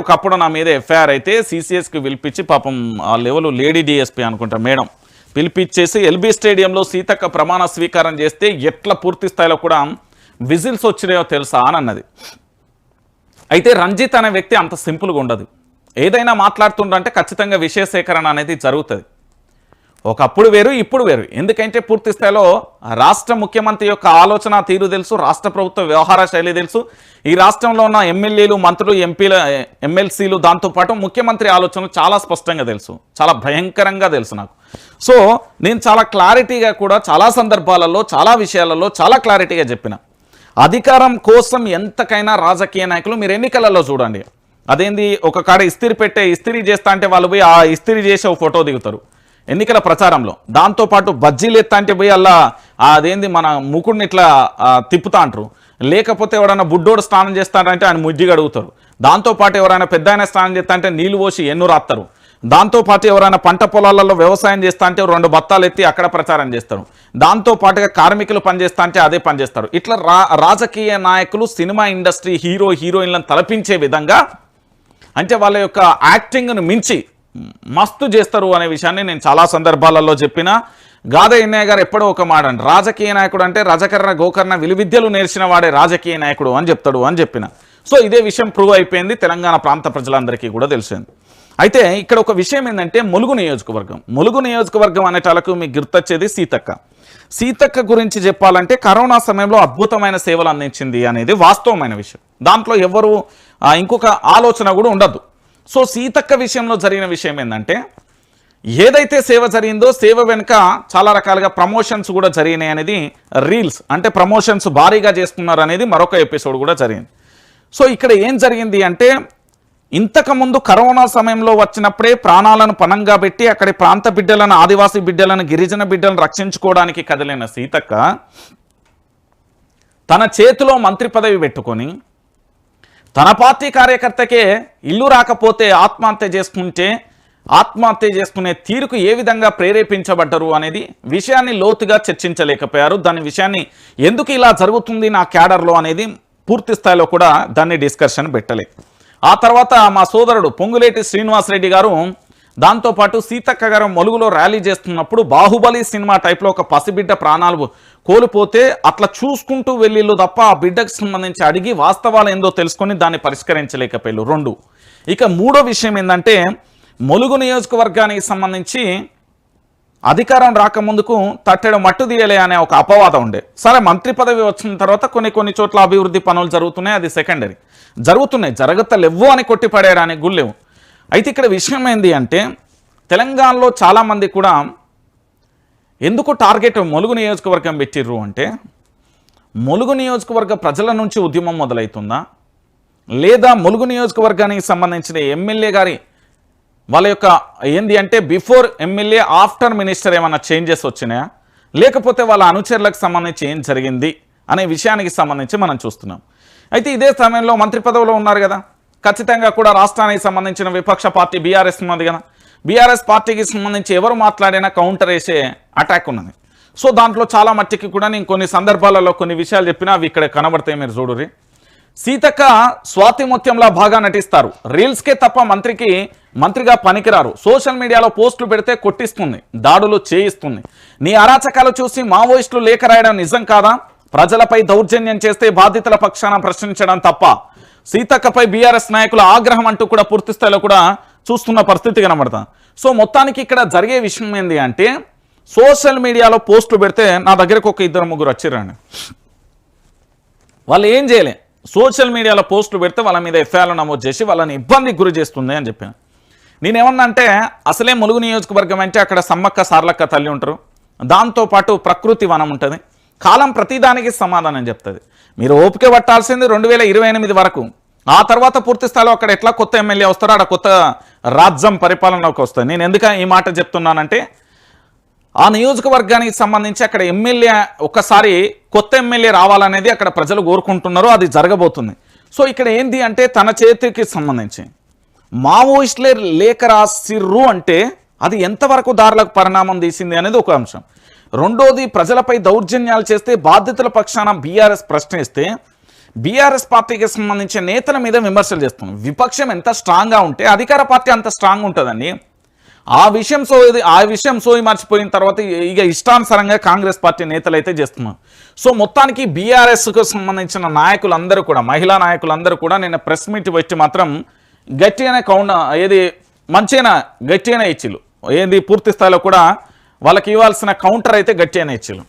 ఒకప్పుడు నా మీద ఎఫ్ఐఆర్ అయితే సిసిఎస్కి పిలిపించి పాపం ఆ level lady D S P అనుకుంటా మేడం. పిలిపించేసి ఎల్బీ స్టేడియంలో సీతక్క ప్రమాణ స్వీకారం చేస్తే ఎట్లా పూర్తి స్థాయిలో కూడా విజిల్స్ వచ్చినాయో తెలుసా అని అన్నది. అయితే రంజిత్ అనే వ్యక్తి అంత సింపుల్గా ఉండదు. ఏదైనా మాట్లాడుతుండంటే ఖచ్చితంగా విషయ సేకరణ అనేది జరుగుతుంది. ఒకప్పుడు వేరు ఇప్పుడు వేరు. ఎందుకంటే పూర్తి స్థాయిలో రాష్ట్ర ముఖ్యమంత్రి యొక్క ఆలోచన తీరు తెలుసు రాష్ట్ర ప్రభుత్వ వ్యవహార శైలి తెలుసు. ఈ రాష్ట్రంలో ఉన్న ఎమ్మెల్యేలు మంత్రులు ఎంపీల ఎమ్మెల్సీలు దాంతోపాటు ముఖ్యమంత్రి ఆలోచనలు చాలా స్పష్టంగా తెలుసు. చాలా భయంకరంగా తెలుసు నాకు. సో నేను చాలా క్లారిటీగా కూడా చాలా సందర్భాలలో చాలా విషయాలలో చాలా క్లారిటీగా చెప్పిన. అధికారం కోసం ఎంతకైనా రాజకీయ నాయకులు మీరు ఎన్నికలలో చూడండి. అదేంది? ఒక కాడ ఇస్త్రీ పెట్టే ఇస్త్రీ చేస్తా అంటే వాళ్ళు పోయి ఆ ఇస్త్రీ చేసే ఒక ఫోటో దిగుతారు. ఎన్నికల ప్రచారంలో. దాంతోపాటు బజ్జీలు ఎత్తా అంటే పోయి అలా అదేంది మన ముకుడిని ఇట్లా తిప్పుతా అంటారు. లేకపోతే ఎవరైనా బుడ్డోడు స్నానం చేస్తాడంటే ఆయన ముజ్జిగా అడుగుతారు దాంతోపాటు ఎవరైనా పెద్ద ఆయన స్నానం చేస్తా అంటే నీళ్ళు పోసి ఎన్ను రాస్తారు దాంతోపాటు ఎవరైనా పంట పొలాలలో వ్యవసాయం చేస్తా అంటే రెండు బత్తాలు ఎత్తి అక్కడ ప్రచారం చేస్తారు. దాంతో పాటుగా కార్మికులు పనిచేస్తా అంటే అదే పనిచేస్తారు ఇట్లా రా రాజకీయ నాయకులు సినిమా ఇండస్ట్రీ హీరో హీరోయిన్లను తలపించే విధంగా అంటే వాళ్ళ యొక్క యాక్టింగ్ను మించి మస్తు చేస్తారు అనే విషయాన్ని నేను చాలా సందర్భాలలో చెప్పిన. గాద ఎన్నయ్య గారు ఎప్పుడో ఒక మాట అండి రాజకీయ నాయకుడు అంటే రజకర్ణ గోకర్ణ విలువిద్యలు నేర్చిన వాడే రాజకీయ నాయకుడు అని చెప్తాడు అని చెప్పిన. సో ఇదే విషయం ప్రూవ్ అయిపోయింది. తెలంగాణ ప్రాంత ప్రజలందరికీ కూడా తెలిసింది. అయితే ఇక్కడ ఒక విషయం ఏంటంటే ములుగు నియోజకవర్గం. ములుగు నియోజకవర్గం అనేటాలకు మీకు గుర్తొచ్చేది సీతక్క. సీతక్క గురించి చెప్పాలంటే కరోనా సమయంలో అద్భుతమైన సేవలు అందించింది అనేది వాస్తవమైన విషయం. దాంట్లో ఎవరు ఇంకొక ఆలోచన కూడా ఉండదు. సో సీతక్క విషయంలో జరిగిన విషయం ఏంటంటే ఏదైతే సేవ జరిగిందో సేవ వెనుక చాలా రకాలుగా ప్రమోషన్స్ కూడా జరిగినాయి అనేది రీల్స్. అంటే ప్రమోషన్స్ భారీగా చేస్తున్నారు అనేది మరొక ఎపిసోడ్ కూడా జరిగింది. సో ఇక్కడ ఏం జరిగింది అంటే ఇంతకుముందు కరోనా సమయంలో వచ్చినప్పుడే ప్రాణాలను పణంగా పెట్టి అక్కడి ప్రాంత బిడ్డలను ఆదివాసీ బిడ్డలను గిరిజన బిడ్డలను రక్షించుకోవడానికి కదిలిన సీతక్క తన చేతిలో మంత్రి పదవి పెట్టుకొని తన పార్టీ కార్యకర్తకే ఇల్లు రాకపోతే ఆత్మహత్య చేసుకుంటే ఆత్మహత్య చేసుకునే తీరుకు ఏ విధంగా ప్రేరేపించబడ్డరు అనేది విషయాన్ని లోతుగా చర్చించలేకపోయారు. దాని విషయాన్ని ఎందుకు ఇలా జరుగుతుంది నా క్యాడర్లో అనేది పూర్తి స్థాయిలో కూడా దాన్ని డిస్కషన్ పెట్టలే. ఆ తర్వాత మా సోదరుడు పొంగులేటి శ్రీనివాసరెడ్డి గారు దాంతోపాటు సీతక్క గారు మొలుగులో ర్యాలీ చేస్తున్నప్పుడు బాహుబలి సినిమా టైప్లో ఒక పసిబిడ్డ ప్రాణాలు కోల్పోతే అట్లా చూసుకుంటూ వెళ్ళిళ్ళు తప్ప ఆ బిడ్డకు సంబంధించి అడిగి వాస్తవాలు ఏందో తెలుసుకొని దాన్ని పరిష్కరించలేకపోయారు రెండు. ఇక మూడో విషయం ఏంటంటే మొలుగు నియోజకవర్గానికి సంబంధించి అధికారం రాకముందుకు తట్టెడు మట్టు తీయలే అనే ఒక అపవాదం ఉండే. సరే మంత్రి పదవి వచ్చిన తర్వాత కొన్ని కొన్ని చోట్ల అభివృద్ధి పనులు జరుగుతున్నాయి అది సెకండరీ. జరుగుతున్నాయి జరగతలేవు అని కొట్టిపడేయడానికి గుళ్ళేవు. అయితే ఇక్కడ విషయం ఏంది అంటే తెలంగాణలో చాలామంది కూడా ఎందుకు టార్గెట్ మొలుగు నియోజకవర్గం పెట్టిర్రు అంటే ములుగు నియోజకవర్గ ప్రజల నుంచి ఉద్యమం మొదలవుతుందా లేదా ములుగు నియోజకవర్గానికి సంబంధించిన ఎమ్మెల్యే గారి వాళ్ళ యొక్క ఏంది అంటే before M L A after minister ఏమైనా చేంజెస్ వచ్చినాయా? లేకపోతే వాళ్ళ అనుచరులకు సంబంధించి ఏం జరిగింది? అనే విషయానికి సంబంధించి మనం చూస్తున్నాం. అయితే ఇదే సమయంలో మంత్రి పదవిలో ఉన్నారు కదా. ఖచ్చితంగా కూడా రాష్ట్రానికి సంబంధించిన విపక్ష పార్టీ బీఆర్ఎస్ ఉన్నది కదా. బీఆర్ఎస్ పార్టీకి సంబంధించి ఎవరు మాట్లాడినా కౌంటర్ వేసే అటాక్ ఉన్నది. సో దాంట్లో చాలా మట్టికి కూడా నేను కొన్ని సందర్భాలలో కొన్ని విషయాలు చెప్పినా అవి ఇక్కడ కనబడతాయి మీరు చూడుర్రి. సీతక్క స్వాతిమత్యంలా బాగా నటిస్తారు. రీల్స్కే తప్ప మంత్రికి మంత్రిగా పనికిరారు. సోషల్ మీడియాలో పోస్టులు పెడితే కొట్టిస్తుంది దాడులు చేయిస్తుంది. నీ అరాచకాలు చూసి మావోయిస్టులు లేఖ రాయడం నిజం కాదా? ప్రజలపై దౌర్జన్యం చేస్తే బాధితుల పక్షాన ప్రశ్నించడం తప్ప సీతక్కపై బీఆర్ఎస్ నాయకుల ఆగ్రహం అంటూ కూడా పూర్తి స్థాయిలో కూడా చూస్తున్న పరిస్థితి కనబడతాం. సో మొత్తానికి ఇక్కడ జరిగే విషయం ఏంటి అంటే సోషల్ మీడియాలో పోస్టులు పెడితే నా దగ్గరకు ఒక ఇద్దరు ముగ్గురు వచ్చిరండి వాళ్ళు ఏం చేయలే? సోషల్ మీడియాలో పోస్టులు పెడితే వాళ్ళ మీద ఎఫ్ఐఆర్లు నమోదు చేసి వాళ్ళని ఇబ్బందికి గురి చేస్తుంది అని చెప్పాను. నేనేమన్నా అంటే అసలే ములుగు నియోజకవర్గం అంటే అక్కడ సమ్మక్క సార్లక్క తల్లి ఉంటారు. దాంతోపాటు ప్రకృతి వనం ఉంటుంది. కాలం ప్రతిదానికి సమాధానం చెప్తుంది. మీరు ఓపిక పట్టాల్సింది రెండు వేల ఇరవై ఎనిమిది వరకు. ఆ తర్వాత పూర్తి స్థాయిలో అక్కడ ఎట్లా కొత్త ఎమ్మెల్యే వస్తారో అక్కడ కొత్త రాజ్యం పరిపాలనలోకి వస్తుంది. నేను ఎందుకు ఈ మాట చెప్తున్నానంటే ఆ నియోజకవర్గానికి సంబంధించి అక్కడ ఎమ్మెల్యే ఒక్కసారి కొత్త ఎమ్మెల్యే రావాలనేది అక్కడ ప్రజలు కోరుకుంటున్నారు అది జరగబోతుంది. సో ఇక్కడ ఏంది అంటే తన చేతికి సంబంధించి. మావోయిస్టులే లేఖ రాసిర్రు అంటే అది ఎంతవరకు దారులకు పరిణామం తీసింది అనేది ఒక అంశం. రెండోది ప్రజలపై దౌర్జన్యాలు చేస్తే బాధితుల పక్షాన బీఆర్ఎస్ ప్రశ్నిస్తే బీఆర్ఎస్ పార్టీకి సంబంధించిన నేతల మీద విమర్శలు చేస్తున్నాం విపక్షం ఎంత స్ట్రాంగ్గా ఉంటే అధికార పార్టీ అంత స్ట్రాంగ్ ఉంటుందండి. ఆ విషయం సో ఇది ఆ విషయం సోయి మర్చిపోయిన తర్వాత ఇక ఇష్టానుసారంగా కాంగ్రెస్ పార్టీ నేతలు అయితే చేస్తున్నారు. సో మొత్తానికి బీఆర్ఎస్కు సంబంధించిన నాయకులందరూ కూడా మహిళా నాయకులందరూ కూడా నిన్న ప్రెస్ మీట్ పెట్టి మాత్రం గట్టిగానే కౌండ ఏది మంచిగా గట్టిగానే ఇచ్చిళ్ళు. ఏది పూర్తి స్థాయిలో కూడా వాళ్ళకి ఇవ్వాల్సిన కౌంటర్ అయితే గట్టిగానే ఇచ్చారు